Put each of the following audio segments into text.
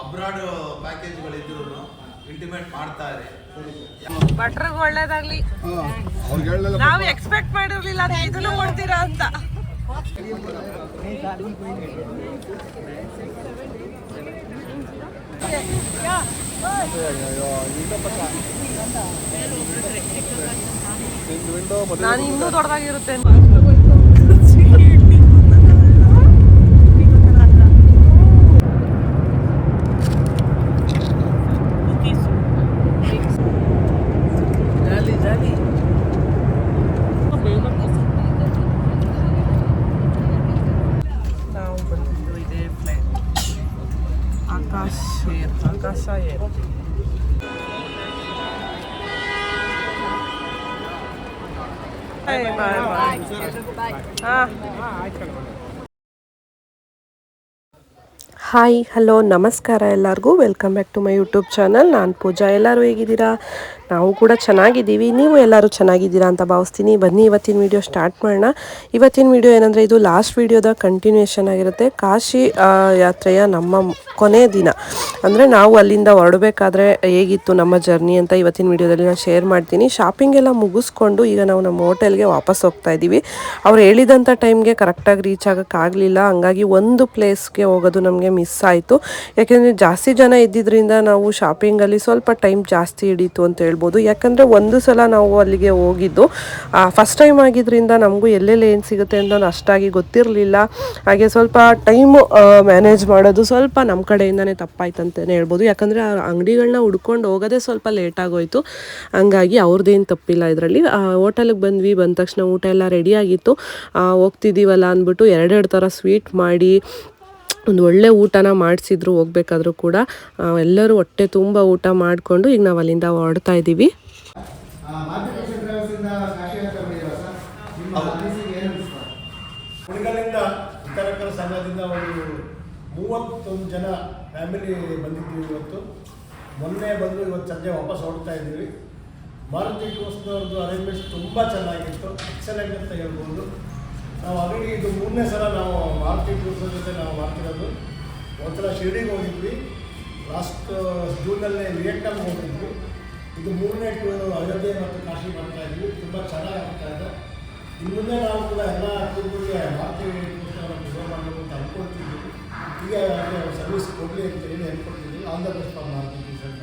Abroad ಪ್ಯಾಕೇಜ್ಗಳಿದ್ರು intimate ಮಾಡ್ತಾ ಇರಿ ಭಟ್ರಿಗೆ ಒಳ್ಳೇದಾಗ್ಲಿ. ನಾವು ಎಕ್ಸ್ಪೆಕ್ಟ್ ಮಾಡಿರ್ಲಿಲ್ಲ ಅದೇ ಇದನ್ನು ಕೊಡ್ತೀರಾ ಅಂತ. ನಾನು ಇನ್ನೂ ದೊಡ್ಡದಾಗಿರುತ್ತೆ. ಹಾಯ್ ಹಲೋ ನಮಸ್ಕಾರ ಎಲ್ಲರಿಗೂ. Welcome back to my YouTube channel ನಾನು ಪೂಜಾ. ಎಲ್ಲರೂ ಹೇಗಿದ್ದೀರಾ? ನಾವು ಕೂಡ ಚೆನ್ನಾಗಿದ್ದೀವಿ. ನೀವು ಎಲ್ಲರೂ ಚೆನ್ನಾಗಿದ್ದೀರಾ ಅಂತ ಭಾವಿಸ್ತೀನಿ. ಬನ್ನಿ, ಇವತ್ತಿನ ವೀಡಿಯೋ ಸ್ಟಾರ್ಟ್ ಮಾಡೋಣ. ಇವತ್ತಿನ ವೀಡಿಯೋ ಏನಂದರೆ, ಇದು ಲಾಸ್ಟ್ ವೀಡಿಯೋದ ಕಂಟಿನ್ಯೂಯೇಷನ್ ಆಗಿರುತ್ತೆ. ಕಾಶಿ ಯಾತ್ರೆಯ ನಮ್ಮ ಕೊನೆ ದಿನ. ಅಂದರೆ ನಾವು ಅಲ್ಲಿಂದ ಹೊರಡಬೇಕಾದ್ರೆ ಹೇಗಿತ್ತು ನಮ್ಮ ಜರ್ನಿ ಅಂತ ಇವತ್ತಿನ ವೀಡಿಯೋದಲ್ಲಿ ನಾನು ಶೇರ್ ಮಾಡ್ತೀನಿ. ಶಾಪಿಂಗ್ ಎಲ್ಲ ಮುಗಿಸ್ಕೊಂಡು ಈಗ ನಾವು ನಮ್ಮ ಹೋಟೆಲ್ಗೆ ವಾಪಸ್ ಹೋಗ್ತಾ ಇದ್ದೀವಿ. ಅವ್ರು ಹೇಳಿದಂಥ ಟೈಮ್ಗೆ ಕರೆಕ್ಟಾಗಿ ರೀಚ್ ಆಗೋಕ್ಕಾಗಲಿಲ್ಲ ಹಂಗಾಗಿ ಒಂದು ಪ್ಲೇಸ್ಗೆ ಹೋಗೋದು ನಮಗೆ ಮಿಸ್ ಆಯಿತು. ಯಾಕೆಂದರೆ ಜಾಸ್ತಿ ಜನ ಇದ್ದಿದ್ದರಿಂದ ನಾವು ಶಾಪಿಂಗಲ್ಲಿ ಸ್ವಲ್ಪ ಟೈಮ್ ಜಾಸ್ತಿ ಹಿಡೀತು ಅಂತ ಹೇಳ್ಬೋದು. ಯಾಕಂದರೆ ಒಂದು ಸಲ ನಾವು ಅಲ್ಲಿಗೆ ಹೋಗಿದ್ದು ಫಸ್ಟ್ ಟೈಮ್ ಆಗಿದ್ದರಿಂದ ನಮಗೂ ಎಲ್ಲೆಲ್ಲಿ ಏನು ಸಿಗುತ್ತೆ ಅಂತ ಅಷ್ಟಾಗಿ ಗೊತ್ತಿರಲಿಲ್ಲ. ಹಾಗೆ ಸ್ವಲ್ಪ ಟೈಮು ಮ್ಯಾನೇಜ್ ಮಾಡೋದು ಸ್ವಲ್ಪ ನಮ್ಮ ಕಡೆಯಿಂದನೇ ತಪ್ಪಾಯ್ತು ಅಂತಲೇ ಹೇಳ್ಬೋದು. ಯಾಕಂದರೆ ಆ ಅಂಗಡಿಗಳನ್ನ ಹುಡ್ಕೊಂಡು ಹೋಗೋದೇ ಸ್ವಲ್ಪ ಲೇಟ್ ಆಗೋಯ್ತು. ಹಂಗಾಗಿ ಅವ್ರದ್ದೇನು ತಪ್ಪಿಲ್ಲ ಇದರಲ್ಲಿ. ಹೋಟೆಲಿಗೆ ಬಂದ್ವಿ ಬಂದ ತಕ್ಷಣ ಊಟ ಎಲ್ಲ ರೆಡಿ ಆಗಿತ್ತು. ಆ, ಹೋಗ್ತಿದ್ದೀವಲ್ಲ ಅಂದ್ಬಿಟ್ಟು ಎರಡೆರಡು ಥರ ಸ್ವೀಟ್ ಮಾಡಿ ಒಂದು ಒಳ್ಳೆ ಊಟನ ಮಾಡಿಸಿದ್ರು ಹೋಗ್ಬೇಕಾದ್ರೂ ಕೂಡ ಎಲ್ಲರೂ ಹೊಟ್ಟೆ ತುಂಬ ಊಟ ಮಾಡಿಕೊಂಡು ಈಗ ನಾವು ಅಲ್ಲಿಂದ ಹೊರಡ್ತಾ ಇದ್ದೀವಿ ಸಂಘದಿಂದ ಒಂದು ಮೂವತ್ತೊಂದು ಜನ ಫ್ಯಾಮಿಲಿ ಬಂದಿದ್ದೀವಿ ಇವತ್ತು. ಮೊನ್ನೆ ಬಂದು ಇವತ್ತು ಸಂಜೆ ವಾಪಸ್ ಹೊರಡ್ತಾ ಇದ್ದೀವಿ. ಮಾರುತಿ ಟೂರ್ಸ್ನವ್ರದ್ದು ಅರೇಂಜ್ಮೆಂಟ್ಸ್ ತುಂಬ ಚೆನ್ನಾಗಿತ್ತು. ಎಕ್ಸಲೆಂಟ್ ಅಂತ ಹೇಳ್ಬೋದು. ನಾವು ಆಲ್ರೆಡಿ ಇದು ಮೂರನೇ ಸಲ ನಾವು ಮಾರುತಿ ಟೂರ್ಸ್ ಜೊತೆ ನಾವು ಮಾಡ್ತಿರೋದು. ಒಂಥರ ಶಿರ್ಡಿಗೆ ಹೋಗಿದ್ವಿ. ಲಾಸ್ಟ್ ಜೂನಲ್ಲೇ ವಿಯೆಟ್ನಾಮ್ ಹೋಗಿದ್ವಿ. ಇದು ಮೂರನೇ ಟೂರು ಅಯೋಧ್ಯೆ ಮತ್ತು ಕಾಶಿ ಮಾಡ್ತಾ ಇದ್ವಿ. ತುಂಬ ಚೆನ್ನಾಗಿ ಆಗ್ತಾ ಇದೆ. ಇನ್ನು ಮುಂದೆ ನಾವು ಕೂಡ ಎಲ್ಲ ಟೂರ್ಗಳಿಗೆ ಮಾರುತಿ ಪ್ರಿಸರ್ವ್ ಮಾಡಬೇಕು ಅಂತ ಅಂದ್ಕೊಳ್ತಿದ್ವಿ ಈಗ ಸರ್ವಿಸ್ ಕೊಡಲಿ ಅಂತ ಹೇಳಿ ಅನ್ಕೊಳ್ತಿದ್ದೀವಿ on the best for Maruti tours ಅಂತ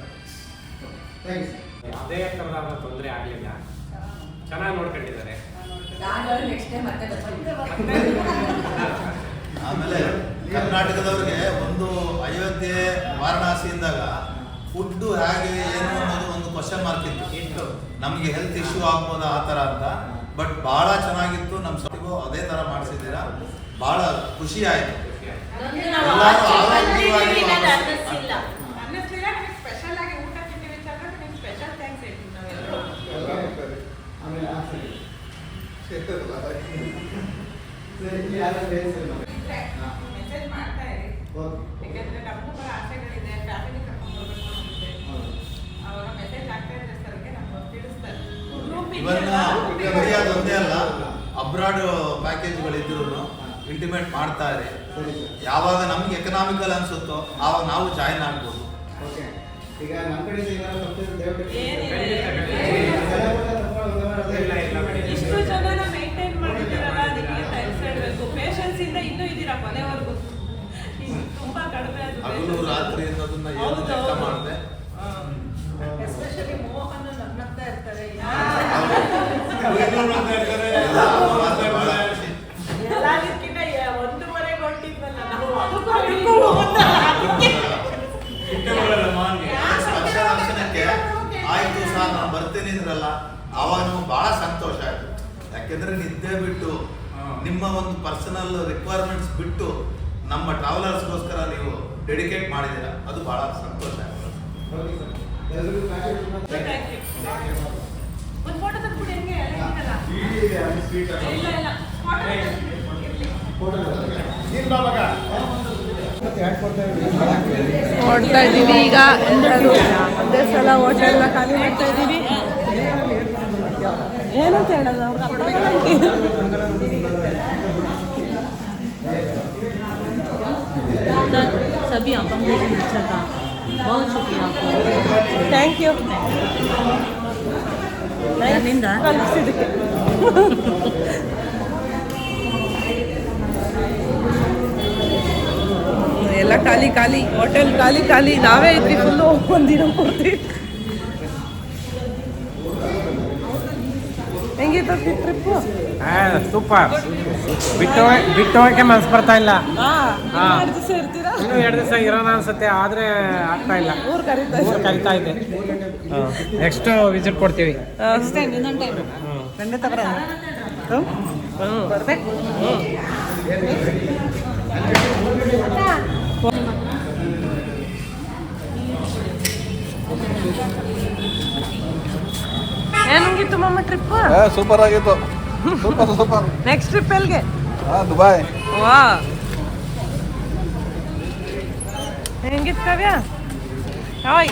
ಥ್ಯಾಂಕ್ಸ್ ಯಾವುದೇ ಥರದ ತೊಂದರೆ ಆಗಲಿಲ್ಲ. ಚೆನ್ನಾಗಿ ನೋಡ್ಕೊಂಡಿದ್ದಾರೆ. ಆಮೇಲೆ ಕರ್ನಾಟಕದವ್ರಿಗೆ ಒಂದು ಅಯೋಧ್ಯೆ ವಾರಣಾಸಿ ಇದ್ದಾಗ ಫುಡ್ ಹೇಗೆ ಏನು ಅನ್ನೋದು ಒಂದು ಕ್ವಶನ್ ಮಾರ್ಕ್ ಇತ್ತು. ನಮಗೆ ಹೆಲ್ತ್ ಇಶ್ಯೂ ಆಗ್ಬೋದಾ ಆ ಥರ ಅಂತ. ಬಟ್ ಭಾಳ ಚೆನ್ನಾಗಿತ್ತು ನಮ್ಮ ಸತಿಗೂ ಅದೇ ಥರ ಮಾಡಿಸಿದ್ದೀರಾ. ಭಾಳ ಖುಷಿ ಆಯಿತು. ಎಲ್ಲರೂ ಆರೋಗ್ಯವಾಗಿ ಯಾವಾಗ ನಮ್ಗೆ ಎಕನಾಮಿಕಲ್ ಅನ್ಸುತ್ತೋ ಆವಾಗ ನಾವು ಜಾಯಿನ್ ಆಗ್ಬೋದು. ಓಕೆ ಈಗ ನಮ್ಮ ಕಡೆ ಏನಾದ್ರು ತಪ್ಪಿದ್ರೆ ದಯವಿಟ್ಟು ಇಲ್ಲ ಇಲ್ಲ. ಇಷ್ಟು ಜನನ ಮೇಂಟೈನ್ ಮಾಡಿದ್ದೀರಲ್ಲ ಅದಕ್ಕೆ ಥ್ಯಾಂಕ್ಸ್ ಹೇಳಬೇಕು ಪೇಷನ್ಸ್ ಇಂದ ಇನ್ನೂ ಇದ್ದೀರಾ ಕೊನೆವರೆಗೂ ತುಂಬಾ ಕಡಿಮೆ ಅದು ರಾತ್ರಿ ಅನ್ನೋದನ್ನ ಏನು ಲೆಕ್ಕ. ಮಾಡಿದೆ? ಎಸ್ಪೆಷಲಿ ಮೋಹನ್ ನಗ್ನಗ್ತಾ ಇರ್ತಾರೆ ಒಂದೂವರೆಗೆ ಹೊಟ್ಟಿದ್ವಲ್ಲ ನಾವು ಅದಕ್ಕೂ ಅದಕ್ಕೂ ಒಂದು ಅದಕ್ಕೆ ಸ್ಪರ್ಶ ದರ್ಶನಕ್ಕೆ ಸರ್ ನಾನು ಬರ್ತೀನಿ ಅಂದ್ರಲ್ಲ ಅವಾಗ ನಮ್ಗೆ ಬಹಳ ಸಂತೋಷ ಆಯ್ತು. ಯಾಕೆಂದ್ರೆ ನಿದ್ದೆ ಬಿಟ್ಟು ನಿಮ್ಮ ಒಂದು ಪರ್ಸನಲ್ ರಿಕ್ವೈರ್ಮೆಂಟ್ಸ್ ಬಿಟ್ಟು ನಮ್ಮ ಟ್ರಾವೆಲರ್ಸ್ಗೋಸ್ಕರ ನೀವು ಡೆಡಿಕೇಟ್ ಮಾಡಿದ್ದೀರಾ. ಅದು ಬಹಳ ಸಂತೋಷ ಆಯ್ತು. ಕೊಡ್ತಾ? ಇದ್ದೀವಿ. ಈಗ ಎಲ್ಲರೂ ಅದೇ ಸಲ ಹೋಟೆಲ್ನ ಖಾಲಿ ಮಾಡ್ತಾ ಇದ್ದೀವಿ. ಏನಂತ ಹೇಳೋದು सभी आपका बहुत अच्छा था बहुत शुक्रिया थैंक यू ಎಲ್ಲ ಖಾಲಿ ಖಾಲಿ ಹೋಟೆಲ್ ಖಾಲಿ ಖಾಲಿ ನಾವೇ ಇದ್ರಿ ಫುಲ್ಲು ಒಂದಿನ ಪೂರ್ತಿ. ಹೆಂಗಿತ್ತು ಟ್ರಿಪ್ಪು ಸೂಪರ್. ಬಿಟ್ಟು ಹೋಗ್- ಬಿಟ್ಟು ಹೋಗಕ್ಕೆ ಮನ್ಸು ಬರ್ತಾ ಇಲ್ಲ. ಎರಡು ದಿವಸ ಇರ್ತೀರಾ? ಇನ್ನು ಎರಡು ದಿವಸ ಇರೋಣ ಅನ್ಸುತ್ತೆ ಆದ್ರೆ ಆಗ್ತಾ ಇಲ್ಲ. ಊರು ಕರೀತಾ ಊರ್ ಕರಿತಾ ಇದೆ. ನೆಕ್ಸ್ಟ್ ವಿಸಿಟ್ ಕೊಡ್ತೀವಿ. ಇನ್ನೊಂದು ಟೈಮ್ ಬರ್ಬೇಕು? ಏನಂಗಿತ್ತು ಮಮ್ಮ ಟ್ರಿಪ್ ಸೂಪರ್ ಆಗಿತ್ತು. ಸೂಪರ್ ಸೂಪರ್ ನೆಕ್ಸ್ಟ್ ಟ್ರಿಪ್ ಎಲ್ಲಿಗೆ ದುಬೈ ದುಬಾಯ್ ವಾ. ಹೆಂಗಿತ್ತು ಕಾವ್ಯ? ಹಾಯ್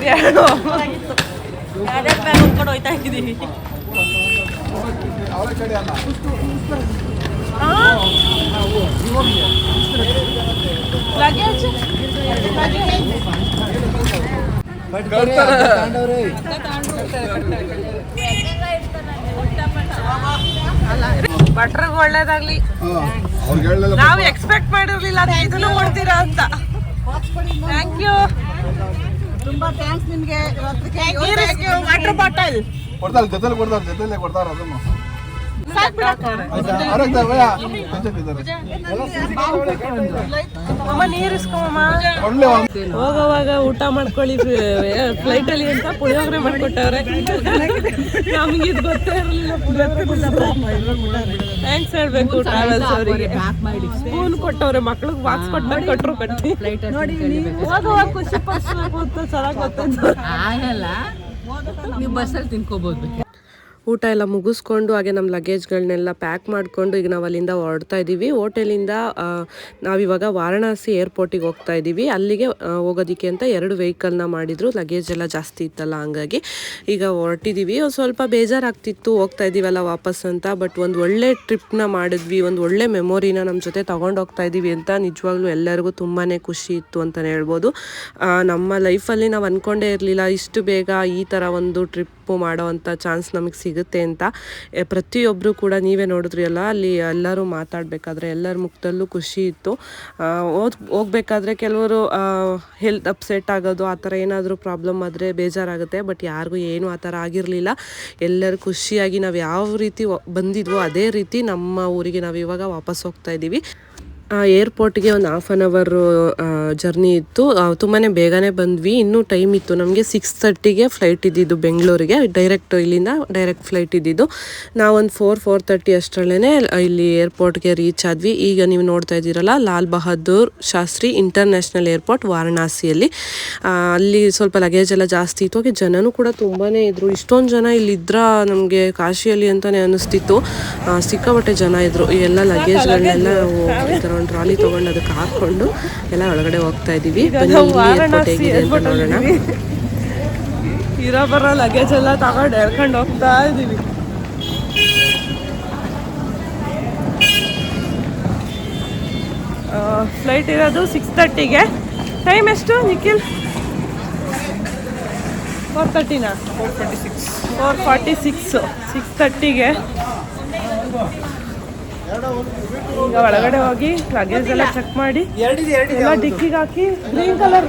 ಬ್ಯಾಗ್ ಉಟ್ಕೊಂಡು ಹೋಯ್ತಾ ಇದ್ದೀನಿ ಅವರ ಕಡೆ ಅಲ್ಲ. ಭಟ್ರಿಗೆ ಒಳ್ಳೇದಾಗ್ಲಿ. ನಾವು ಎಕ್ಸ್ಪೆಕ್ಟ್ ಮಾಡಿರ್ಲಿಲ್ಲ ಅದು ಇದನ್ನು ಕೊಡ್ತೀರಾ ಅಂತ. ಥ್ಯಾಂಕ್ ಯು ತುಂಬಾ ಥ್ಯಾಂಕ್ಸ್ ನಿಮ್ಗೆ. ವಾಟರ್ ಬಾಟಲ್ ಕೊಡ್ತಾರೆ ಜೊತೆಲಿ ಕೊಡ್ತಾರೆ ಜೊತೆಲೆ ಕೊಡ್ತಾರೆ ಅದನ್ನು. ಹೋಗೋವಾಗ ಊಟ ಮಾಡ್ಕೊಳ್ಳಿ ಫ್ಲೈಟ್ ಅಲ್ಲಿ ಅಂತ ಪುಳಿಯೋಗರೆ ಮಾಡ್ಕೊಟ್ಟವ್ರೆ. ನಮ್ಗೆ ಇದು ಗೊತ್ತೇ ಇರಲಿಲ್ಲ ಥ್ಯಾಂಕ್ಸ್ ಹೇಳ್ಬೇಕು ಟ್ರಾವೆಲ್ಸ್ ಅವರಿಗೆ. ಸ್ಪೂನ್ ಕೊಟ್ಟವ್ರೆ, ಮಕ್ಳಿಗೆ ಬಾಕ್ಸ್ ಕೊಟ್ಟ. ಕೊಟ್ಟರು ಕಟ್ಟಿ ಹೋಗುವಾಗ ಖುಷಿ ಪಡಿಸ್ಬೇಕು ಅಂತ ಚೆನ್ನಾಗಿ ಗೊತ್ತಾಯ್ತು. ನೀವು ಬಸ್ಸಲ್ಲಿ ತಿನ್ಕೋಬೋದು. ಊಟ ಎಲ್ಲ ಮುಗಿಸ್ಕೊಂಡು ಹಾಗೆ ನಮ್ಮ ಲಗೇಜ್ಗಳನ್ನೆಲ್ಲ ಪ್ಯಾಕ್ ಮಾಡಿಕೊಂಡು ಈಗ ನಾವು ಅಲ್ಲಿಂದ ಹೊರಡ್ತಾ ಇದ್ದೀವಿ ಹೋಟೆಲಿಂದ ನಾವಿವಾಗ ವಾರಣಾಸಿ ಏರ್ಪೋರ್ಟಿಗೆ ಹೋಗ್ತಾ ಇದ್ದೀವಿ ಅಲ್ಲಿಗೆ ಹೋಗೋದಕ್ಕೆ ಅಂತ ಎರಡು ವೆಹಿಕಲ್ನ ಮಾಡಿದರು. ಲಗೇಜ್ ಎಲ್ಲ ಜಾಸ್ತಿ ಇತ್ತಲ್ಲ ಹಂಗಾಗಿ ಈಗ ಹೊರಟಿದ್ದೀವಿ ಒಂದು ಸ್ವಲ್ಪ ಬೇಜಾರಾಗ್ತಿತ್ತು. ಹೋಗ್ತಾ ಇದ್ದೀವಲ್ಲ ವಾಪಸ್ ಅಂತ. ಬಟ್ ಒಂದು ಒಳ್ಳೆ ಟ್ರಿಪ್ನ ಮಾಡಿದ್ವಿ. ಒಂದು ಒಳ್ಳೆ ಮೆಮೊರಿನ ನಮ್ಮ ಜೊತೆ ತೊಗೊಂಡು ಹೋಗ್ತಾ ಇದ್ದೀವಿ ಅಂತ ನಿಜವಾಗ್ಲೂ ಎಲ್ಲರಿಗೂ ತುಂಬಾ ಖುಷಿ ಇತ್ತು ಅಂತಲೇ ಹೇಳ್ಬೋದು. ನಮ್ಮ ಲೈಫಲ್ಲಿ ನಾವು ಅಂದ್ಕೊಂಡೇ ಇರಲಿಲ್ಲ. ಇಷ್ಟು ಬೇಗ ಈ ಥರ ಒಂದು ಟ್ರಿಪ್ ಮಾಡೋ ಅಂಥ ಚಾನ್ಸ್ ನಮಗೆ ಸಿಗುತ್ತೆ ಅಂತ ಪ್ರತಿಯೊಬ್ಬರು ಕೂಡ ನೀವೇ ನೋಡಿದ್ರಿ ಅಲ್ಲ, ಅಲ್ಲಿ ಎಲ್ಲರೂ ಮಾತಾಡಬೇಕಾದ್ರೆ ಎಲ್ಲರ ಮುಖದಲ್ಲೂ ಖುಷಿ ಇತ್ತು. ಓದ್ ಹೋಗ್ಬೇಕಾದ್ರೆ ಕೆಲವರು ಹೆಲ್ತ್ ಅಪ್ಸೆಟ್ ಆಗೋದು, ಆ ಥರ ಏನಾದರೂ ಪ್ರಾಬ್ಲಮ್ ಆದರೆ ಬೇಜಾರಾಗುತ್ತೆ ಬಟ್ ಯಾರಿಗೂ ಏನೂ ಆ ಥರ ಆಗಿರಲಿಲ್ಲ. ಎಲ್ಲರೂ ಖುಷಿಯಾಗಿ ನಾವು ಯಾವ ರೀತಿ ಬಂದಿದ್ವೋ ಅದೇ ರೀತಿ ನಮ್ಮ ಊರಿಗೆ ನಾವು ಇವಾಗ ವಾಪಸ್ ಹೋಗ್ತಾ ಇದ್ದೀವಿ ಏರ್ಪೋರ್ಟ್ಗೆ ಒಂದು ಹಾಫ್ ಆನ್ ಅವರ್ ಜರ್ನಿ ಇತ್ತು. ತುಂಬಾ ಬೇಗನೆ ಬಂದ್ವಿ. ಇನ್ನೂ ಟೈಮ್ ಇತ್ತು. ನಮಗೆ ಸಿಕ್ಸ್ ತರ್ಟಿಗೆ ಫ್ಲೈಟ್ ಇದ್ದಿದ್ದು ಬೆಂಗಳೂರಿಗೆ. ಡೈರೆಕ್ಟ್ ಇಲ್ಲಿಂದ ಡೈರೆಕ್ಟ್ ಫ್ಲೈಟ್ ಇದ್ದಿದ್ದು. ನಾವೊಂದು ಫೋರ್ ಫೋರ್ ತರ್ಟಿ ಅಷ್ಟರಲ್ಲೇ ಇಲ್ಲಿ ಏರ್ಪೋರ್ಟ್ಗೆ ರೀಚ್ ಆದ್ವಿ. ಈಗ ನೀವು ನೋಡ್ತಾ ಇದ್ದೀರಲ್ಲ ಲಾಲ್ ಬಹದ್ದೂರ್ ಶಾಸ್ತ್ರಿ ಇಂಟರ್ನ್ಯಾಷನಲ್ ಏರ್ಪೋರ್ಟ್ ವಾರಣಾಸಿಯಲ್ಲಿ. ಅಲ್ಲಿ ಸ್ವಲ್ಪ ಲಗೇಜ್ ಎಲ್ಲ ಜಾಸ್ತಿ ಇತ್ತು. ಹಾಗೆ ಜನನೂ ಕೂಡ ತುಂಬಾ ಇದ್ರು. ಇಷ್ಟೊಂದು ಜನ ಇಲ್ಲಿ ಇದ್ರ ನಮಗೆ ಕಾಶಿಯಲ್ಲಿ ಅಂತಲೇ ಅನಿಸ್ತಿತ್ತು. ಆ, ಸಿಕ್ಕಾಪಟ್ಟೆ ಜನ ಇದ್ರು. ಈ ಎಲ್ಲ ಲಗೇಜ್ಗಳನ್ನೆಲ್ಲ ನಾವು ಒಂದು ಟ್ರಾಲಿ ತಗೊಂಡು ಅದಕ್ಕೆ ಹಾಕೊಂಡು ಎಲ್ಲ ಒಳಗಡೆ ಹೋಗ್ತಾ ಅಂತ ನೋಡೋಣ. ಇರೋ ಬರೋ ಲಗೇಜ್ ಎಲ್ಲ ತಗೊಂಡು ಎಳ್ಕೊಂಡು ಹೋಗ್ತಾ ಇದೀವಿ. ಫ್ಲೈಟ್ ಇರೋದು ಸಿಕ್ಸ್ ತರ್ಟಿಗೆ ಟೈಮ್ ಎಷ್ಟು Nikhil? Four ತರ್ಟಿನಾ four forty six four forty six six ತರ್ಟಿಗೆ ಈಗ ಒಳಗಡೆ ಹೋಗಿ ಲಗೇಜ್ ಎಲ್ಲ ಚೆಕ್ ಮಾಡಿ. ಎಲ್ಲ ಡಿಕ್ಕಿಗೆ ಹಾಕಿ ಗ್ರೀನ್ ಕಲರ್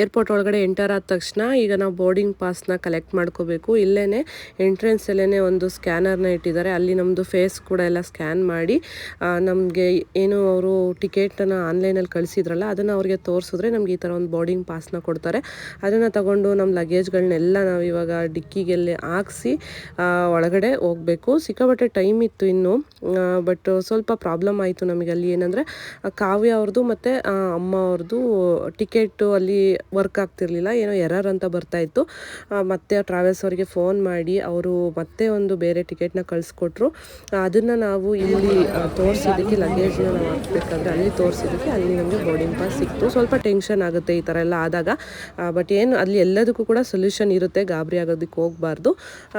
ಏರ್ಪೋರ್ಟ್ ಒಳಗಡೆ ಎಂಟರ್ ಆದ ತಕ್ಷಣ ಈಗ ನಾವು ಬೋರ್ಡಿಂಗ್ ಪಾಸ್ನ ಕಲೆಕ್ಟ್ ಮಾಡ್ಕೋಬೇಕು. ಇಲ್ಲೇ ಎಂಟ್ರೆನ್ಸಲ್ಲೇ ಒಂದು ಸ್ಕ್ಯಾನರ್ನ ಇಟ್ಟಿದ್ದಾರೆ. ಅಲ್ಲಿ ನಮ್ಮದು ಫೇಸ್ ಕೂಡ ಎಲ್ಲ ಸ್ಕ್ಯಾನ್ ಮಾಡಿ ನಮಗೆ ಏನು ಅವರು ಟಿಕೆಟನ್ನು ಆನ್ಲೈನಲ್ಲಿ ಕಳಿಸಿದ್ರಲ್ಲ, ಅದನ್ನು ಅವ್ರಿಗೆ ತೋರಿಸಿದ್ರೆ ನಮ್ಗೆ ಈ ಥರ ಒಂದು ಬೋರ್ಡಿಂಗ್ ಪಾಸ್ನ ಕೊಡ್ತಾರೆ. ಅದನ್ನು ತಗೊಂಡು ನಮ್ಮ ಲಗೇಜ್ಗಳನ್ನೆಲ್ಲ ನಾವು ಇವಾಗ ಡಿಕ್ಕಿಗೆಲ್ಲಿ ಹಾಕ್ಸಿ ಒಳಗಡೆ ಹೋಗಬೇಕು. ಸಿಕ್ಕಾಪಟ್ಟೆ ಟೈಮ್ ಇತ್ತು ಇನ್ನು ಬಟ್ ಸ್ವಲ್ಪ ಪ್ರಾಬ್ಲಮ್ ಆಯಿತು ನಮಗೆ ಅಲ್ಲಿ ಏನಂದರೆ ಕಾವ್ಯ ಅವ್ರದ್ದು ಮತ್ತು ಅಮ್ಮ ಅವ್ರದ್ದು ಟಿಕೆಟು ಅಲ್ಲಿ ವರ್ಕ್ ಆಗ್ತಿರ್ಲಿಲ್ಲ, ಏನೋ ಎರರ್ ಅಂತ ಬರ್ತಾ ಇತ್ತು. ಮತ್ತೆ ಟ್ರಾವೆಲ್ಸ್ ಅವರಿಗೆ ಫೋನ್ ಮಾಡಿ ಅವರು ಮತ್ತೆ ಒಂದು ಬೇರೆ ಟಿಕೆಟ್ನ ಕಳಿಸ್ಕೊಟ್ರು. ಅದನ್ನು ನಾವು ಇಲ್ಲಿ ತೋರಿಸೋದಕ್ಕೆ ಲಗೇಜ್ ನಾವು ಹಾಕ್ಬೇಕಂದ್ರೆ ಅಲ್ಲಿ ತೋರಿಸೋದಕ್ಕೆ ಅಲ್ಲಿ ನಮಗೆ ಬೋರ್ಡಿಂಗ್ ಪಾಸ್ ಸಿಕ್ತು. ಸ್ವಲ್ಪ ಟೆನ್ಷನ್ ಆಗುತ್ತೆ ಈ ಥರ ಎಲ್ಲ ಆದಾಗ. ಬಟ್ ಏನು, ಅಲ್ಲಿ ಎಲ್ಲದಕ್ಕೂ ಕೂಡ ಸೊಲ್ಯೂಷನ್ ಇರುತ್ತೆ, ಗಾಬರಿ ಆಗೋದಕ್ಕೆ ಹೋಗಬಾರ್ದು.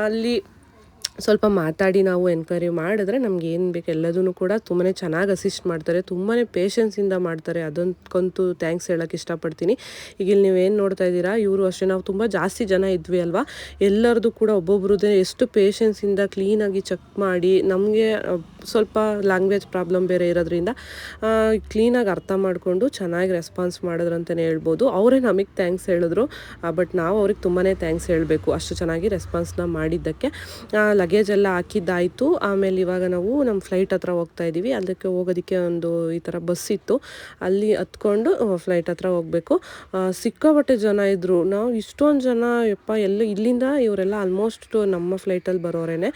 ಅಲ್ಲಿ ಸ್ವಲ್ಪ ಮಾತಾಡಿ ನಾವು ಎನ್ಕ್ವೈರಿ ಮಾಡಿದ್ರೆ ನಮ್ಗೆ ಏನು ಬೇಕು ಎಲ್ಲದೂ ಕೂಡ ತುಂಬಾ ಚೆನ್ನಾಗಿ ಅಸಿಸ್ಟ್ ಮಾಡ್ತಾರೆ ತುಂಬಾ ಪೇಷನ್ಸಿಂದ ಮಾಡ್ತಾರೆ. ಅದಕ್ಕಂತೂ ಥ್ಯಾಂಕ್ಸ್ ಹೇಳೋಕ್ಕೆ ಇಷ್ಟಪಡ್ತೀನಿ. ಈಗ ಇಲ್ಲಿ ನೀವೇನು ನೋಡ್ತಾ ಇದ್ದೀರಾ, ಇವರು ಅಷ್ಟೇ, ನಾವು ತುಂಬ ಜಾಸ್ತಿ ಜನ ಇದ್ವಿ ಅಲ್ವಾ? ಎಲ್ಲರದು ಕೂಡ ಒಬ್ಬೊಬ್ರದ್ದೇ ಎಷ್ಟು ಪೇಷನ್ಸಿಂದ ಕ್ಲೀನಾಗಿ ಚೆಕ್ ಮಾಡಿ, ನಮಗೆ ಸ್ವಲ್ಪ ಲ್ಯಾಂಗ್ವೇಜ್ ಪ್ರಾಬ್ಲಮ್ ಬೇರೆ ಇರೋದ್ರಿಂದ ಕ್ಲೀನಾಗಿ ಅರ್ಥ ಮಾಡಿಕೊಂಡು ಚೆನ್ನಾಗಿ ರೆಸ್ಪಾನ್ಸ್ ಮಾಡಿದ್ರು ಅಂತಲೇ ಹೇಳ್ಬೋದು. ಅವರೇ ನಮಗೆ ಥ್ಯಾಂಕ್ಸ್ ಹೇಳಿದ್ರು. ಬಟ್ ನಾವು ಅವ್ರಿಗೆ ತುಂಬಾ ಥ್ಯಾಂಕ್ಸ್ ಹೇಳಬೇಕು, ಅಷ್ಟು ಚೆನ್ನಾಗಿ ರೆಸ್ಪಾನ್ಸ್ನ ಮಾಡಿದ್ದಕ್ಕೆ. ಲಗೇಜ್ ಎಲ್ಲ ಹಾಕಿದ್ದಾಯಿತು. ಆಮೇಲೆ ಇವಾಗ ನಾವು ನಮ್ಮ ಫ್ಲೈಟ್ ಹತ್ರ ಹೋಗ್ತಾ ಇದ್ದೀವಿ. ಅದಕ್ಕೆ ಹೋಗೋದಕ್ಕೆ ಒಂದು ಈ ಥರ ಬಸ್ ಇತ್ತು. ಅಲ್ಲಿ ಹತ್ಕೊಂಡು ಫ್ಲೈಟ್ ಹತ್ರ ಹೋಗಬೇಕು. ಸಿಕ್ಕಾಪಟ್ಟೆ ಜನ ಇದ್ದರು ನಾವು ಇಷ್ಟೊಂದು ಜನ, ಯಪ್ಪ, ಎಲ್ಲ ಇಲ್ಲಿಂದ ಇವರೆಲ್ಲ ಆಲ್ಮೋಸ್ಟ್ ನಮ್ಮ ಫ್ಲೈಟಲ್ಲಿ ಬರೋರೇನೆ.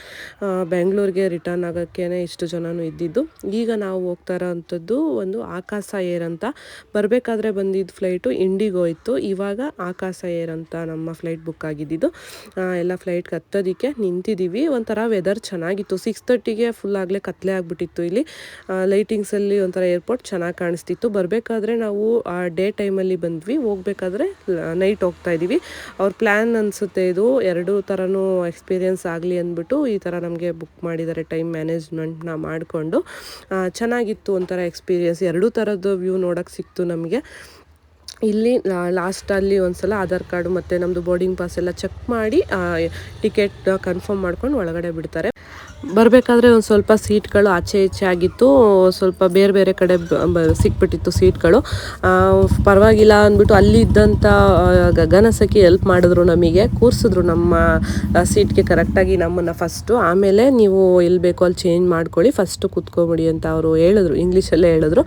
ಬೆಂಗಳೂರಿಗೆ ರಿಟರ್ನ್ ಆಗೋಕ್ಕೇ ಇಷ್ಟು ಜನನೂ ಇದ್ದಿದ್ದು. ಈಗ ನಾವು ಹೋಗ್ತಾ ಇರೋವಂಥದ್ದು ಒಂದು ಆಕಾಶ ಏರ್ ಅಂತ. ಬರಬೇಕಾದ್ರೆ ಬಂದಿದ್ದ ಫ್ಲೈಟು ಇಂಡಿಗೋ ಇತ್ತು. ಇವಾಗ ಆಕಾಶ ಏರ್ ಅಂತ ನಮ್ಮ ಫ್ಲೈಟ್ ಬುಕ್ ಆಗಿದ್ದಿದ್ದು. ಎಲ್ಲ ಫ್ಲೈಟ್ಗೆ ಹತ್ತೋದಕ್ಕೆ ನಿಂತಿದ್ದೀವಿ. ಒಂಥರ ವೆದರ್ ಚೆನ್ನಾಗಿತ್ತು. ಸಿಕ್ಸ್ ತರ್ಟಿಗೆ ಫುಲ್ ಆಗಲೇ ಕತ್ಲೆ ಆಗಿಬಿಟ್ಟಿತ್ತು ಇಲ್ಲಿ. ಲೈಟಿಂಗ್ಸಲ್ಲಿ ಒಂಥರ ಏರ್ಪೋರ್ಟ್ ಚೆನ್ನಾಗಿ ಕಾಣಿಸ್ತಿತ್ತು. ಬರಬೇಕಾದ್ರೆ ನಾವು ಡೇ ಟೈಮಲ್ಲಿ ಬಂದ್ವಿ. ಹೋಗ್ಬೇಕಾದ್ರೆ ನೈಟ್ ಹೋಗ್ತಾ ಇದ್ದೀವಿ. ಅವ್ರ ಪ್ಲ್ಯಾನ್ ಅನಿಸುತ್ತೆ ಇದು. ಎರಡು ಥರನೂ ಎಕ್ಸ್ಪೀರಿಯನ್ಸ್ ಆಗಲಿ ಅಂದ್ಬಿಟ್ಟು ಈ ಥರ ನಮಗೆ ಬುಕ್ ಮಾಡಿದ್ದಾರೆ ಟೈಮ್ ಮ್ಯಾನೇಜ್ಮೆಂಟ್ನ ಮಾಡಿಕೊಂಡು. ಚೆನ್ನಾಗಿತ್ತು ಒಂಥರ ಎಕ್ಸ್ಪೀರಿಯನ್ಸ್ ಎರಡೂ ಥರದ್ದು ವ್ಯೂ ನೋಡೋಕ್ಕೆ ಸಿಕ್ತು ನಮಗೆ. ಇಲ್ಲಿ ಲಾಸ್ಟಲ್ಲಿ ಒಂದು ಸಲ ಆಧಾರ್ ಕಾರ್ಡು ಮತ್ತು ನಮ್ಮದು ಬೋರ್ಡಿಂಗ್ ಪಾಸ್ ಎಲ್ಲ ಚೆಕ್ ಮಾಡಿ ಟಿಕೆಟ್ ಕನ್ಫರ್ಮ್ ಮಾಡ್ಕೊಂಡು ಒಳಗಡೆ ಬಿಡ್ತಾರೆ. ಬರಬೇಕಾದ್ರೆ ಒಂದು ಸ್ವಲ್ಪ ಸೀಟ್ಗಳು ಆಚೆ ಈಚೆ ಆಗಿತ್ತು, ಸ್ವಲ್ಪ ಬೇರೆ ಬೇರೆ ಕಡೆ ಸಿಕ್ಬಿಟ್ಟಿತ್ತು ಸೀಟ್ಗಳು. ಪರವಾಗಿಲ್ಲ ಅಂದ್ಬಿಟ್ಟು ಅಲ್ಲಿ ಇದ್ದಂಥ ಗಗನಸಖಿ ಹೆಲ್ಪ್ ಮಾಡಿದ್ರು ನಮಗೆ, ಕೂರಿಸಿದ್ರು ನಮ್ಮ ಸೀಟ್ಗೆ ಕರೆಕ್ಟಾಗಿ ನಮ್ಮನ್ನು ಫಸ್ಟು ಆಮೇಲೆ ನೀವು ಎಲ್ಲಿ ಬೇಕೋ ಅಲ್ಲಿ ಚೇಂಜ್ ಮಾಡ್ಕೊಳ್ಳಿ ಫಸ್ಟು ಕೂತ್ಕೊಬಿಡಿ ಅಂತ ಅವರು ಹೇಳಿದ್ರು ಇಂಗ್ಲೀಷಲ್ಲೇ ಹೇಳಿದ್ರು.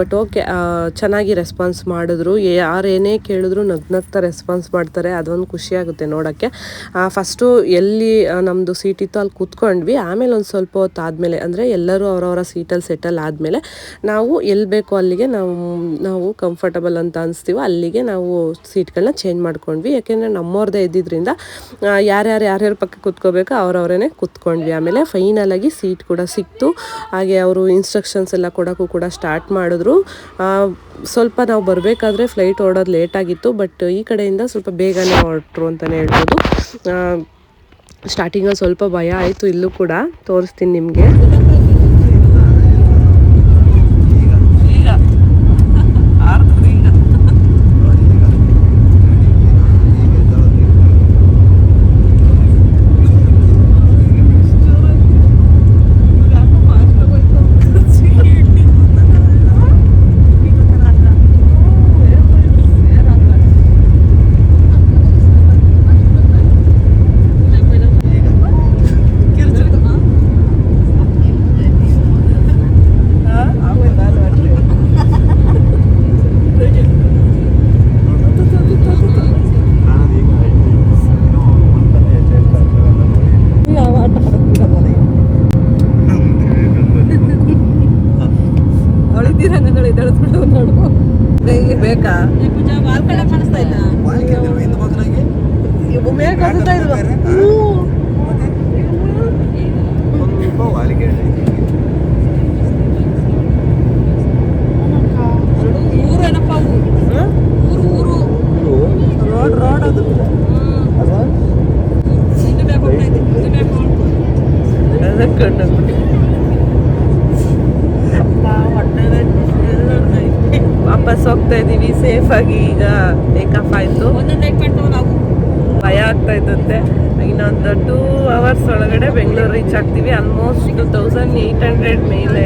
ಬಟ್ ಓಕೆ ಚೆನ್ನಾಗಿ ರೆಸ್ಪಾನ್ಸ್ ಮಾಡಿದ್ರು. ಯಾರೇನೇ ಕೇಳಿದ್ರು ನಗ್, ನಗ್ತಾ ರೆಸ್ಪಾನ್ಸ್ ಮಾಡ್ತಾರೆ, ಅದೊಂದು ಖುಷಿಯಾಗುತ್ತೆ ನೋಡೋಕ್ಕೆ. ಫಸ್ಟು ಎಲ್ಲಿ ನಮ್ಮದು ಸೀಟ್ ಇತ್ತು, ಅಲ್ಲಿ ಕೂತ್ಕೊಂಡ್ವಿ. ಆಮೇಲೆ ಒಂದು ಸ್ವಲ್ಪ ಹೊತ್ತು ಆದಮೇಲೆ, ಅಂದರೆ ಎಲ್ಲರೂ ಅವರವರ ಸೀಟಲ್ಲಿ ಸೆಟಲ್ ಆದಮೇಲೆ ನಾವು ಎಲ್ಲಿ ಬೇಕೋ ಅಲ್ಲಿಗೆ ನಾವು ನಾವು ಕಂಫರ್ಟಬಲ್ ಅಂತ ಅನಿಸ್ತೀವೋ ಅಲ್ಲಿಗೆ ನಾವು ಸೀಟ್ಗಳನ್ನ ಚೇಂಜ್ ಮಾಡ್ಕೊಂಡ್ವಿ. ಯಾಕೆಂದರೆ ನಮ್ಮವ್ರದ್ದೇ ಇದ್ದಿದ್ದರಿಂದ ಯಾರ್ಯಾರು ಯಾರ್ಯಾರ ಪಕ್ಕ ಕೂತ್ಕೋಬೇಕೋ ಅವ್ರವ್ರೇ ಕೂತ್ಕೊಂಡ್ವಿ. ಆಮೇಲೆ ಫೈನಲಾಗಿ ಸೀಟ್ ಕೂಡ ಸಿಕ್ತು. ಹಾಗೆ ಅವರು ಇನ್ಸ್ಟ್ರಕ್ಷನ್ಸ್ ಎಲ್ಲ ಕೊಡೋಕ್ಕೂ ಕೂಡ ಸ್ಟಾರ್ಟ್ ಮಾಡಿದ್ರು. ಸ್ವಲ್ಪ ನಾವು ಬರಬೇಕಾದ್ರೆ ಫ್ಲೈಟ್ ಹೊರಡೋದು ಲೇಟಾಗಿತ್ತು ಬಟ್ ಈ ಕಡೆಯಿಂದ ಸ್ವಲ್ಪ ಬೇಗನೆ ಹೊರಟ್ರು ಅಂತಲೇ ಹೇಳ್ಬೋದು. ಸ್ಟಾರ್ಟಿಂಗಲ್ಲಿ ಸ್ವಲ್ಪ ಭಯ ಆಯಿತು ಇಲ್ಲೂ ಕೂಡ ತೋರಿಸ್ತೀನಿ ನಿಮಗೆ. ಬೇಕಾ? ಕಾಣಿಸ್ತಾ ಇಲ್ಲ. ಬೇಕಾ ಊರು ಊರು? ರೋಡ್ ರೋಡ್ ಅದು. ಇನ್ನು ಬೇಕು ಹೋಗ್ತಾ ಇದೆ ಇನ್ನು ಬೇಕು ವಾಪಸ್ ಹೋಗ್ತಾ ಇದೀವಿ ಸೇಫ್ ಆಗಿ ಈಗ ಟೇಕಫ್ ಆಯ್ತು. ಭಯ ಆಗ್ತಾ ಇದ್ದಂತೆ ಇನ್ನೊಂದು ಟೂ ಅವರ್ಸ್ ಒಳಗಡೆ ಬೆಂಗಳೂರು ರೀಚ್ ಆಗ್ತೀವಿ. ಆಲ್ಮೋಸ್ಟ್ ತೌಸಂಡ್ ಏಯ್ಟ್ ಹಂಡ್ರೆಡ್ ಮೇಲೆ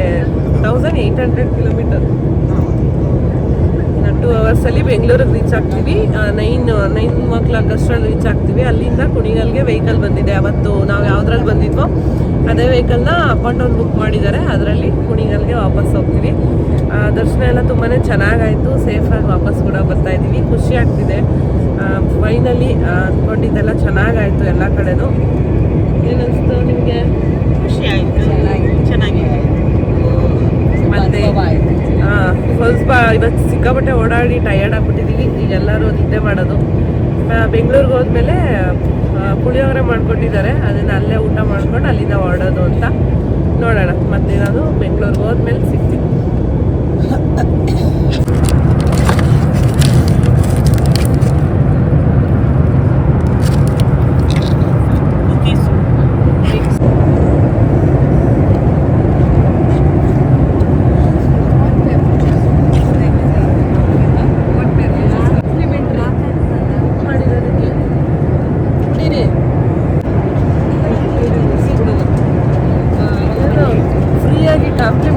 thousand eight hundred kilometre two ಅವರ್ಸಲ್ಲಿ ಬೆಂಗಳೂರಿಗೆ ರೀಚ್ ಆಗ್ತೀವಿ. ನೈನ್ ನೈನ್ ಓ ಕ್ಲಾಕ್ ಅಷ್ಟರಲ್ಲಿ ರೀಚ್ ಆಗ್ತೀವಿ. ಅಲ್ಲಿಂದ ಕುಣಿಗಲ್ಗೆ ವೆಹಿಕಲ್ ಬಂದಿದೆ. ಅವತ್ತು ನಾವು ಯಾವ್ದ್ರಲ್ಲಿ ಬಂದಿದ್ವೋ ಅದೇ ವೆಹಿಕಲ್ನ ಅಪ್ ಆ್ಯಂಡ್ ಡೌನ್ ಬುಕ್ ಮಾಡಿದ್ದಾರೆ. ಅದರಲ್ಲಿ ಕುಣಿಗಲ್ಗೆ ವಾಪಸ್ ಹೋಗ್ತೀವಿ. ದರ್ಶನ ಎಲ್ಲ ತುಂಬಾ ಚೆನ್ನಾಗಾಯಿತು. ಸೇಫಾಗಿ ವಾಪಸ್ ಕೂಡ ಬರ್ತಾ ಇದ್ದೀವಿ. ಖುಷಿ ಆಗ್ತಿದೆ. ಫೈನಲಿ ಅಂದ್ಕೊಂಡಿದ್ದೆಲ್ಲ ಚೆನ್ನಾಗಾಯಿತು ಎಲ್ಲ ಕಡೆನೂ. ಏನಿಸ್ತು ನಿಮಗೆ? ಖುಷಿ ಆಯ್ತು. ಚೆನ್ನಾಗಿದೆ. ಮತ್ತೆ? ಸ್ವಲ್ಪ ಇವತ್ತು ಸಿಕ್ಕಾಪಟ್ಟೆ ಓಡಾಡಿ ಟಯರ್ಡ್ ಆಗ್ಬಿಟ್ಟಿದ್ದೀವಿ ಈಗ ಎಲ್ಲರೂ ನಿದ್ದೆ ಮಾಡೋದು. ಬೆಂಗಳೂರಿಗೆ ಹೋದ್ಮೇಲೆ ಪುಳಿಯೋಗರೆ ಮಾಡ್ಕೊಟ್ಟಿದ್ದಾರೆ ಅದನ್ನು ಅಲ್ಲೇ ಊಟ ಮಾಡ್ಕೊಂಡು ಅಲ್ಲಿಂದ ಹೊರಡೋದು ಅಂತ ನೋಡೋಣ. ಮತ್ತೆ ನಾನು ಬೆಂಗಳೂರಿಗೆ ಹೋದ್ಮೇಲೆ ಸಿಗ್ತೀನಿ.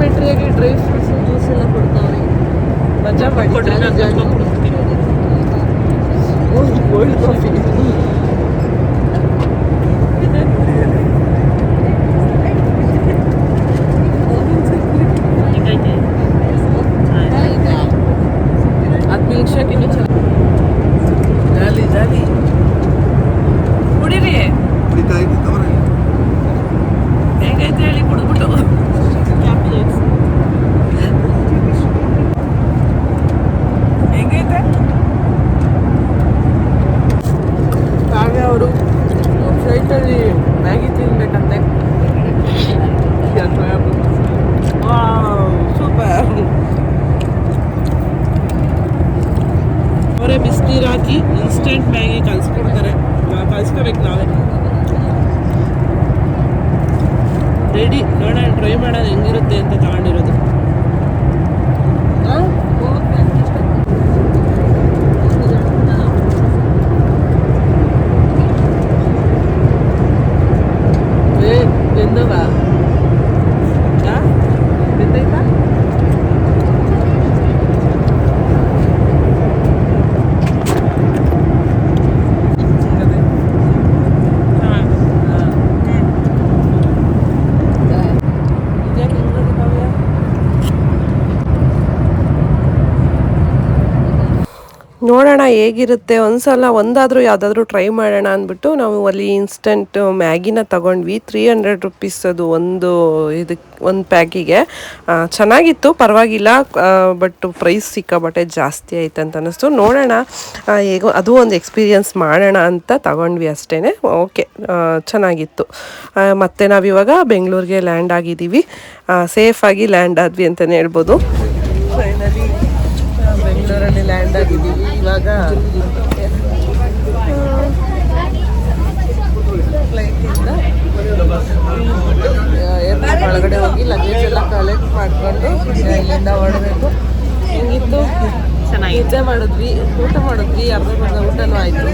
ಕಾಂಪ್ಲಿಮೆಂಟ್ರಿಯಾಗಿ ಡ್ರೈ ಫ್ರೂಟ್ಸ್ ಜ್ಯೂಸ್ ಎಲ್ಲ ಕೊಡ್ತಾವ್ರೆ ಮಜಾ ಮಾಡಿ ಗೋಲ್ಡ್ ಕಾಫಿ ಹಾಗೆ ಅವರು. ಫ್ಲೈಟಲ್ಲಿ ಮ್ಯಾಗಿ ತಿನ್ಬೇಕಂತೆ. ಸೂಪರ್. ಅವರೇ ಬಿಸಿನೀರು ಹಾಕಿ ಇನ್ಸ್ಟೆಂಟ್ ಮ್ಯಾಗಿ ಕಲಿಸ್ಕೊಡ್ತಾರೆ. ಕಲಿಸ್ಕೋಬೇಕು ನಾವೇ. ರೆಡಿ, ನೋಡೋಣ ಟ್ರೈ ಮಾಡೋಣ ಹೆಂಗಿರುತ್ತೆ ಅಂತ ತಗೊಂಡಿರೋದು. ಬೆಂದವ ಬೆಂದೈತಾ ನೋಡೋಣ ಹೇಗಿರುತ್ತೆ? ಒಂದ್ಸಲ ಒಂದಾದರೂ ಯಾವುದಾದ್ರೂ ಟ್ರೈ ಮಾಡೋಣ ಅಂದ್ಬಿಟ್ಟು ನಾವು ಅಲ್ಲಿ ಇನ್ಸ್ಟೆಂಟ್ ಮ್ಯಾಗಿನ ತಗೊಂಡ್ವಿ. ತ್ರೀ ಹಂಡ್ರೆಡ್ ರುಪೀಸ್ ಅದು ಒಂದು ಇದಕ್ಕೆ ಒಂದು ಪ್ಯಾಕಿಗೆ ಚೆನ್ನಾಗಿತ್ತು, ಪರವಾಗಿಲ್ಲ ಬಟ್ ಪ್ರೈಸ್ ಸಿಕ್ಕಾಬಟ್ಟೆ ಜಾಸ್ತಿ ಆಯ್ತು ಅಂತ ಅನ್ನಿಸ್ತು. ನೋಡೋಣ ಹೇಗೋ, ಅದು ಒಂದು ಎಕ್ಸ್ಪೀರಿಯನ್ಸ್ ಮಾಡೋಣ ಅಂತ ತಗೊಂಡ್ವಿ ಅಷ್ಟೇ ಓಕೆ ಚೆನ್ನಾಗಿತ್ತು. ಮತ್ತು ನಾವಿವಾಗ ಬೆಂಗಳೂರಿಗೆ ಲ್ಯಾಂಡ್ ಆಗಿದ್ದೀವಿ. ಸೇಫಾಗಿ ಲ್ಯಾಂಡ್ ಆದ್ವಿ ಅಂತಲೇ ಹೇಳ್ಬೋದು. ಫೈನಲಿ ಬೆಂಗಳೂರಲ್ಲಿ ಲ್ಯಾಂಡ್ ಆಗಿದ್ದೀವಿ. ಇವಾಗ ಫ್ಲೈಟಿಂದ ಏರ್ಪೋರ್ಟ್ ಒಳಗಡೆ ಹೋಗಿ ಲಗೇಜ್ ಎಲ್ಲ ಕಲೆಕ್ಟ್ ಮಾಡಿಕೊಂಡು ಇಲ್ಲಿಂದ ಹೊರಡಬೇಕು. ಹೆಂಗಿತ್ತು. ನಿದ್ದೆ ಮಾಡಿದ್ವಿ ಊಟ ಮಾಡಿದ್ವಿ ಅರ್ಧ ಊಟನೂ ಆಯಿತು.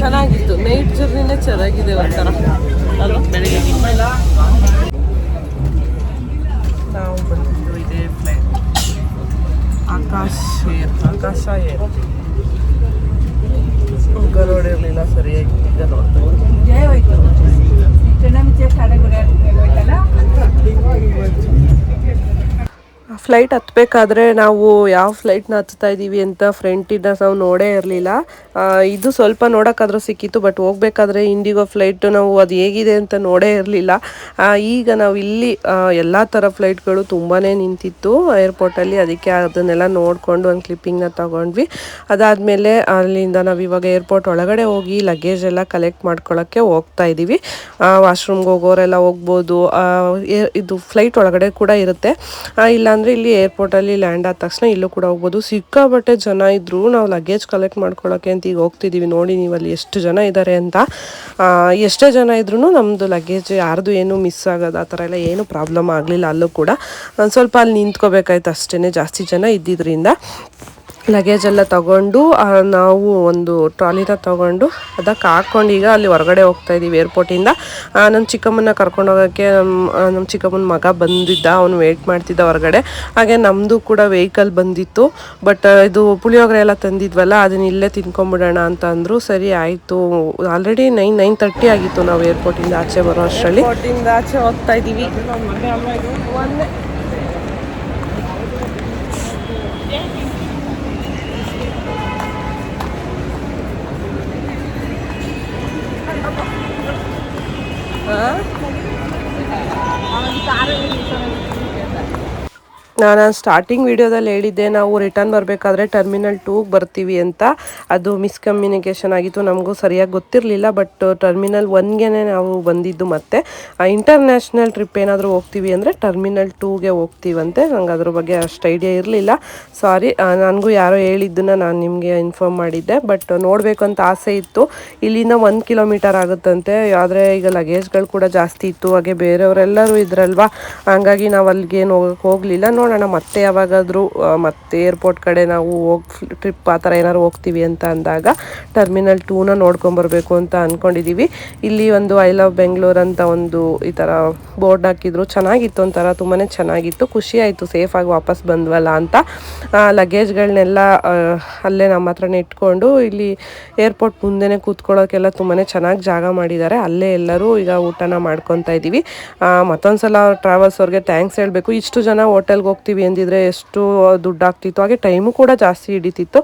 ಚೆನ್ನಾಗಿತ್ತು. ನೈಟ್ ಜರ್ನಿನೇ ಚೆನ್ನಾಗಿದೆ ಒಂಥರ. ಅಲ್ವಾ? ನಾವು ಆಕಾಶ್ ಆಕಾಶ ಈಗ ನೋಡಿರಲಿಲ್ಲ ಸರಿಯಾಗಿ ಈಗ ನೋಡ್ತಾ ಫ್ಲೈಟ್ ಹತ್ತಬೇಕಾದ್ರೆ ನಾವು ಯಾವ ಫ್ಲೈಟ್ನ ಹತ್ತಾ ಇದ್ದೀವಿ ಅಂತ ಫ್ರೆಂಟಿನ ನಾವು ನೋಡೇ ಇರಲಿಲ್ಲ. ಇದು ಸ್ವಲ್ಪ ನೋಡೋಕ್ಕಾದ್ರೂ ಸಿಕ್ಕಿತ್ತು ಬಟ್ ಹೋಗ್ಬೇಕಾದ್ರೆ ಇಂಡಿಗೋ ಫ್ಲೈಟ್ ನಾವು ಅದು ಹೇಗಿದೆ ಅಂತ ನೋಡೇ ಇರಲಿಲ್ಲ. ಈಗ ನಾವು ಇಲ್ಲಿ ಎಲ್ಲ ಥರ ಫ್ಲೈಟ್ಗಳು ತುಂಬಾ ನಿಂತಿತ್ತು. ಏರ್ಪೋರ್ಟಲ್ಲಿ ಅದಕ್ಕೆ ಅದನ್ನೆಲ್ಲ ನೋಡಿಕೊಂಡು ಒಂದು ಕ್ಲಿಪ್ಪಿಂಗ್ನ ತಗೊಂಡ್ವಿ. ಅದಾದಮೇಲೆ ಅಲ್ಲಿಂದ ನಾವು ಇವಾಗ ಏರ್ಪೋರ್ಟ್ ಒಳಗಡೆ ಹೋಗಿ ಲಗೇಜ್ ಎಲ್ಲ ಕಲೆಕ್ಟ್ ಮಾಡ್ಕೊಳ್ಳೋಕ್ಕೆ ಹೋಗ್ತಾ ಇದ್ದೀವಿ. ವಾಶ್ರೂಮ್ಗೆ ಹೋಗೋರೆಲ್ಲ ಹೋಗ್ಬೋದು. ಇದು ಫ್ಲೈಟ್ ಒಳಗಡೆ ಕೂಡ ಇರುತ್ತೆ. ಆ, ಇಲ್ಲಾಂದರೆ ಇಲ್ಲಿ ಏರ್ಪೋರ್ಟಲ್ಲಿ ಲ್ಯಾಂಡ್ ಆದ ತಕ್ಷಣ ಇಲ್ಲೂ ಕೂಡ ಹೋಗ್ಬೋದು. ಸಿಕ್ಕಾಬಟ್ಟೆ ಜನ ಇದ್ದರು ನಾವು ಲಗೇಜ್ ಕಲೆಕ್ಟ್ ಮಾಡ್ಕೊಳ್ಳೋಕ್ಕೆ ಅಂತ ಈಗ ಹೋಗ್ತಿದ್ದೀವಿ ನೋಡಿ ನೀವು ಅಲ್ಲಿ ಎಷ್ಟು ಜನ ಇದ್ದಾರೆ ಅಂತ. ಎಷ್ಟೇ ಜನ ಇದ್ರೂ ನಮ್ದು ಲಗೇಜ್ ಯಾರ್ದು ಏನು ಮಿಸ್ ಆಗೋದು, ಆ ಥರ ಎಲ್ಲ ಏನು ಪ್ರಾಬ್ಲಮ್ ಆಗಲಿಲ್ಲ ಅಲ್ಲೂ ಕೂಡ. ಸ್ವಲ್ಪ ಅಲ್ಲಿ ನಿಂತ್ಕೋಬೇಕಾಯ್ತು ಅಷ್ಟೇ ಜಾಸ್ತಿ ಜನ ಇದ್ದಿದ್ದರಿಂದ ಲಗೇಜ್ ಎಲ್ಲ ತಗೊಂಡು ನಾವು ಒಂದು ಟ್ರಾಲಿನ ತಗೊಂಡು ಅದಕ್ಕೆ ಹಾಕ್ಕೊಂಡು ಈಗ ಅಲ್ಲಿ ಹೊರಗಡೆ ಹೋಗ್ತಾ ಇದ್ದೀವಿ ಏರ್ಪೋರ್ಟಿಂದ ನಮ್ಮ ಚಿಕ್ಕಮ್ಮನ ಕರ್ಕೊಂಡು ಹೋಗೋಕ್ಕೆ ನಮ್ಮ ನಮ್ಮ ಚಿಕ್ಕಮ್ಮನ ಮಗ ಬಂದಿದ್ದ ಅವನು ವೆಯ್ಟ್ ಮಾಡ್ತಿದ್ದ ಹೊರಗಡೆ. ಹಾಗೆ ನಮ್ಮದು ಕೂಡ ವೆಹಿಕಲ್ ಬಂದಿತ್ತು ಬಟ್ ಇದು ಪುಳಿಯೋಗರೆ ಎಲ್ಲ ತಂದಿದ್ವಲ್ಲ ಅದನ್ನ ಇಲ್ಲೇ ತಿನ್ಕೊಂಬಿಡೋಣ ಅಂತ ಅಂದರು. ಸರಿ ಆಯಿತು ಆಲ್ರೆಡಿ ನೈನ್ ನೈನ್ ತರ್ಟಿ ಆಗಿತ್ತು ನಾವು ಏರ್ಪೋರ್ಟಿಂದ ಆಚೆ ಬರೋ ಅಷ್ಟರಲ್ಲಿ. ಆಚೆ ಹೋಗ್ತಾ ಇದ್ದೀವಿ. ಒಂದೇ Kalau bisa. ನಾನು ಸ್ಟಾರ್ಟಿಂಗ್ ವಿಡಿಯೋದಲ್ಲಿ ಹೇಳಿದ್ದೆ, ನಾವು ರಿಟರ್ನ್ ಬರಬೇಕಾದ್ರೆ ಟರ್ಮಿನಲ್ ಟೂಗೆ ಬರ್ತೀವಿ ಅಂತ. ಅದು ಮಿಸ್ಕಮ್ಯುನಿಕೇಷನ್ ಆಗಿತ್ತು, ನಮಗೂ ಸರಿಯಾಗಿ ಗೊತ್ತಿರಲಿಲ್ಲ ಬಟ್ ಟರ್ಮಿನಲ್ ಒನ್ಗೆ ನಾವು ಬಂದಿದ್ದು ಮತ್ತೆ. ಇಂಟರ್ನ್ಯಾಷನಲ್ ಟ್ರಿಪ್ ಏನಾದರೂ ಹೋಗ್ತೀವಿ ಅಂದರೆ ಟರ್ಮಿನಲ್ ಟೂಗೆ ಹೋಗ್ತೀವಂತೆ, ನಂಗೆ ಅದ್ರ ಬಗ್ಗೆ ಅಷ್ಟು ಐಡಿಯಾ ಇರಲಿಲ್ಲ. ಸಾರಿ ನನಗೂ ಯಾರೋ ಹೇಳಿದ್ದನ್ನು ನಾನು ನಿಮಗೆ ಇನ್ಫಾರ್ಮ್ ಮಾಡಿದ್ದೆ ಬಟ್ ನೋಡಬೇಕು ಅಂತ ಆಸೆ ಇತ್ತು. ಇಲ್ಲಿಂದ ಒಂದು ಕಿಲೋಮೀಟರ್ ಆಗುತ್ತಂತೆ, ಆದರೆ ಈಗ ಲಗೇಜ್ಗಳು ಕೂಡ ಜಾಸ್ತಿ ಇತ್ತು, ಹಾಗೆ ಬೇರೆಯವರೆಲ್ಲರೂ ಇದ್ರಲ್ವಾ? ಹಂಗಾಗಿ ನಾವು ಅಲ್ಲಿಗೇನು ಹೋಗಲಿಲ್ಲ. ನೋಡಿ ನೋಡೋಣ, ಮತ್ತೆ ಯಾವಾಗಾದರೂ ಮತ್ತೆ ಏರ್ಪೋರ್ಟ್ ಕಡೆ ನಾವು ಹೋಗಿ ಟ್ರಿಪ್ ಆ ಥರ ಏನಾದ್ರು ಹೋಗ್ತೀವಿ ಅಂತ ಅಂದಾಗ ಟರ್ಮಿನಲ್ ಟೂನ ನೋಡ್ಕೊಂಬರ್ಬೇಕು ಅಂತ ಅಂದ್ಕೊಂಡಿದ್ದೀವಿ ಇಲ್ಲಿ ಒಂದು ಐ ಲವ್ ಬೆಂಗಳೂರು ಅಂತ ಒಂದು ಈ ಥರ ಬೋರ್ಡ್ ಹಾಕಿದ್ರು. ಚೆನ್ನಾಗಿತ್ತು ಒಂಥರ ತುಂಬಾ ಚೆನ್ನಾಗಿತ್ತು. ಖುಷಿ ಆಯಿತು ಸೇಫಾಗಿ ವಾಪಸ್ ಬಂದ್ವಲ್ಲ ಅಂತ. ಲಗೇಜ್ಗಳನ್ನೆಲ್ಲ ಅಲ್ಲೇ ನಮ್ಮ ಹತ್ರನೇ ಇಟ್ಕೊಂಡು ಇಲ್ಲಿ ಏರ್ಪೋರ್ಟ್ ಮುಂದೆನೇ ಕೂತ್ಕೊಳ್ಳೋಕೆಲ್ಲ ತುಂಬಾ ಚೆನ್ನಾಗಿ ಜಾಗ ಮಾಡಿದ್ದಾರೆ. ಅಲ್ಲೇ ಎಲ್ಲರೂ ಈಗ ಊಟನ ಮಾಡ್ಕೊತಾ ಇದ್ದೀವಿ ಮತ್ತೊಂದು ಸಲ ಟ್ರಾವೆಲ್ಸ್ ಅವ್ರಿಗೆ ಥ್ಯಾಂಕ್ಸ್ ಹೇಳಬೇಕು. ಇಷ್ಟು ಜನ ಹೋಟೆಲ್ಗೆ ಹೋಗ್ತೀವಿ ಅಂದಿದ್ರೆ ಎಷ್ಟು ದುಡ್ಡು ಆಗ್ತಿತ್ತು. ಹಾಗೆ ಟೈಮು ಕೂಡ ಜಾಸ್ತಿ ಹಿಡಿತಿತ್ತು.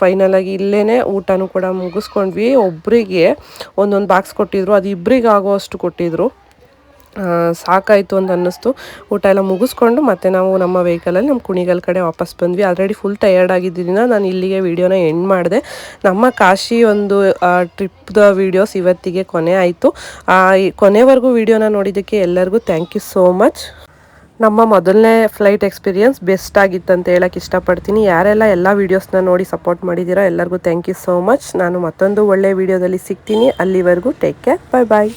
ಫೈನಲ್ ಆಗಿ ಇಲ್ಲೇ ಊಟನೂ ಕೂಡ ಮುಗಿಸ್ಕೊಂಡ್ವಿ. ಒಬ್ಬರಿಗೆ ಒಂದೊಂದು ಬಾಕ್ಸ್ ಕೊಟ್ಟಿದ್ರು. ಅದು ಇಬ್ಬರಿಗೆ ಆಗೋ ಅಷ್ಟು ಕೊಟ್ಟಿದ್ರು. ಆ, ಸಾಕಾಯಿತು ಅಂತ ಅನ್ನಿಸ್ತು. ಊಟ ಎಲ್ಲ ಮುಗಿಸ್ಕೊಂಡು ಮತ್ತೆ ನಾವು ನಮ್ಮ ವೆಹಿಕಲಲ್ಲಿ ನಮ್ಮ ಕುಣಿಗಲ್ ಕಡೆ ವಾಪಸ್ ಬಂದ್ವಿ. ಆಲ್ರೆಡಿ ಫುಲ್ ಟಯರ್ಡ್ ಆಗಿದ್ದರಿಂದ ನಾನು ಇಲ್ಲಿಗೆ ವೀಡಿಯೋನ ಎಂಡ್ ಮಾಡಿದೆ. ನಮ್ಮ ಕಾಶಿ ಒಂದು ಟ್ರಿಪ್ದ ವೀಡಿಯೋಸ್ ಇವತ್ತಿಗೆ ಕೊನೆ ಆಯಿತು. ಕೊನೆವರೆಗೂ ವಿಡಿಯೋನ ನೋಡಿದ್ದಕ್ಕೆ ಎಲ್ಲರಿಗೂ ಥ್ಯಾಂಕ್ ಯು ಸೋ ಮಚ್ ನಮ್ಮ ಮೊದಲನೇ ಫ್ಲೈಟ್ ಎಕ್ಸ್ಪೀರಿಯನ್ಸ್ ಬೆಸ್ಟ್ ಆಗಿತ್ತು ಅಂತ ಹೇಳಕ್ಕೆ ಇಷ್ಟಪಡ್ತೀನಿ. ಯಾರೆಲ್ಲ ಎಲ್ಲ ವೀಡಿಯೋಸ್ನ ನೋಡಿ ಸಪೋರ್ಟ್ ಮಾಡಿದ್ದೀರಾ ಎಲ್ಲರಿಗೂ ಥ್ಯಾಂಕ್ ಯು ಸೋ ಮಚ್ ನಾನು ಮತ್ತೊಂದು ಒಳ್ಳೆಯ ವೀಡಿಯೋದಲ್ಲಿ ಸಿಗ್ತೀನಿ. ಅಲ್ಲಿವರೆಗೂ ಟೇಕ್ ಕೇರ್ ಬಾಯ್ ಬಾಯ್